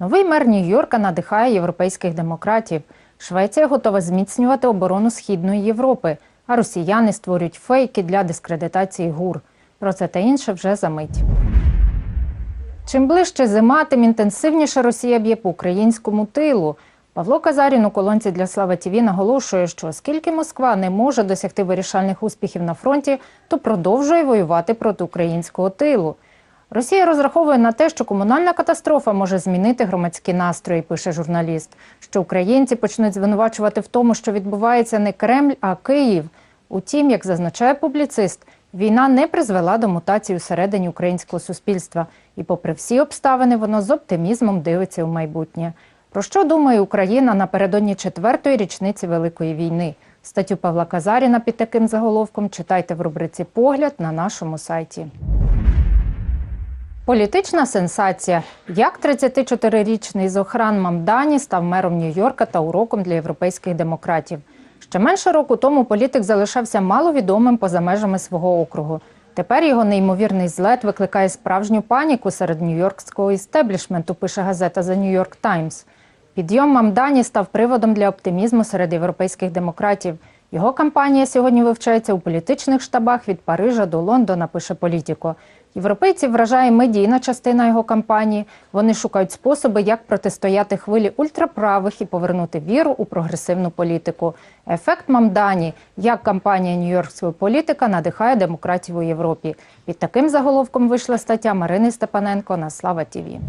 Новий мер Нью-Йорка надихає європейських демократів. Швеція готова зміцнювати оборону Східної Європи, а росіяни створюють фейки для дискредитації ГУР. Про це та інше вже за мить. Чим ближче зима, тим інтенсивніше Росія б'є по українському тилу. Павло Казарін у колонці для Слава ТІВІ наголошує, що оскільки Москва не може досягти вирішальних успіхів на фронті, то продовжує воювати проти українського тилу. Росія розраховує на те, що комунальна катастрофа може змінити громадські настрої, пише журналіст. Що українці почнуть звинувачувати в тому, що відбувається не Кремль, а Київ. Утім, як зазначає публіцист, війна не призвела до мутацій усередині українського суспільства, і, попри всі обставини, воно з оптимізмом дивиться у майбутнє. Про що думає Україна напередодні четвертої річниці Великої війни? Статтю Павла Казаріна під таким заголовком читайте в рубриці Погляд на нашому сайті. Політична сенсація. Як 34-річний Зохран Мамдані став мером Нью-Йорка та уроком для європейських демократів. Ще менше року тому політик залишався маловідомим поза межами свого округу. Тепер його неймовірний злет викликає справжню паніку серед нью-йоркського істеблішменту, пише газета The New York Times. Підйом Мамдані став приводом для оптимізму серед європейських демократів. Його кампанія сьогодні вивчається у політичних штабах від Парижа до Лондона, пише Політіко. Європейців вражає медійна частина його кампанії. Вони шукають способи, як протистояти хвилі ультраправих і повернути віру у прогресивну політику. Ефект Мамдані, як кампанія нью-йоркського політика надихає демократів у Європі. Під таким заголовком вийшла стаття Марини Степаненко на Слава Тіві.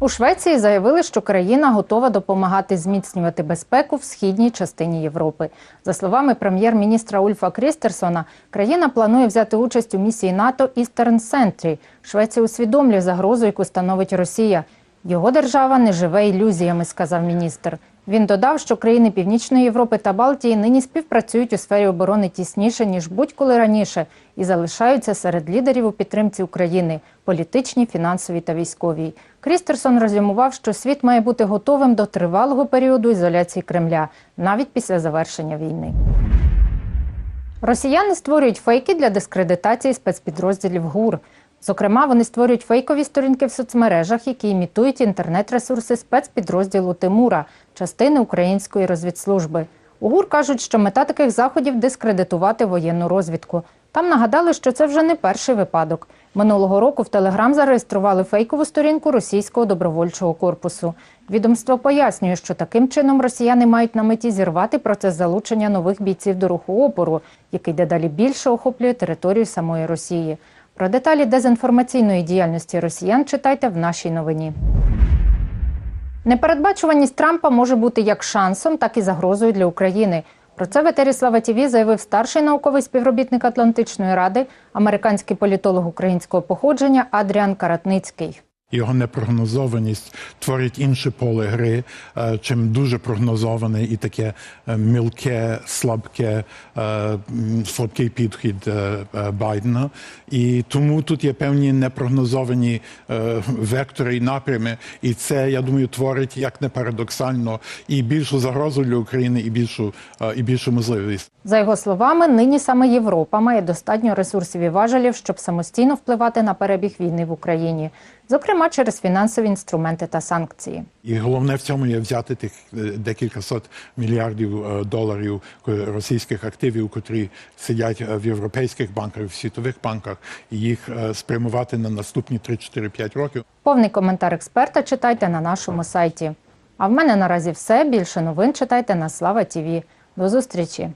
У Швеції заявили, що країна готова допомагати зміцнювати безпеку в східній частині Європи. За словами прем'єр-міністра Ульфа Крістерсона, країна планує взяти участь у місії НАТО Eastern Sentry. Швеція усвідомлює загрозу, яку становить Росія. Його держава не живе ілюзіями, сказав міністр. Він додав, що країни Північної Європи та Балтії нині співпрацюють у сфері оборони тісніше ніж будь-коли раніше і залишаються серед лідерів у підтримці України політичній, фінансовій та військовій. Крістерсон розумував, що світ має бути готовим до тривалого періоду ізоляції Кремля навіть після завершення війни. Росіяни створюють фейки для дискредитації спецпідрозділів ГУР. Зокрема, вони створюють фейкові сторінки в соцмережах, які імітують інтернет-ресурси спецпідрозділу Тимура, частини української розвідслужби. У ГУР кажуть, що мета таких заходів дискредитувати воєнну розвідку. Там нагадали, що це вже не перший випадок. Минулого року в Телеграм зареєстрували фейкову сторінку російського добровольчого корпусу. Відомство пояснює, що таким чином росіяни мають на меті зірвати процес залучення нових бійців до руху опору, який дедалі більше охоплює територію самої Росії. Про деталі дезінформаційної діяльності росіян читайте в нашій новині. Непередбачуваність Трампа може бути як шансом, так і загрозою для України. Про це в етері Слава ТІВІ заявив старший науковий співробітник Атлантичної ради, американський політолог українського походження Адріан Каратницький. Його непрогнозованість творить інше поле гри, е, чим дуже прогнозоване і таке е, мілке, слабке, е, слабкий підхід Байдена. І тому тут є певні непрогнозовані вектори і напрями. І це, я думаю, творить як не парадоксально і більшу загрозу для України, і більшу і більшу можливість. За його словами, нині саме Європа має достатньо ресурсів і важелів, щоб самостійно впливати на перебіг війни в Україні, зокрема через фінансові інструменти та санкції. І головне в цьому є взяти тих е, декілька сот мільярдів е, доларів російських активів, котрі сидять е, в європейських банках, в світових банках, і їх спрямувати на наступні 3-4-5 років. Повний коментар експерта читайте на нашому сайті. А в мене наразі все. Більше новин читайте на Слава ТІВІ. До зустрічі!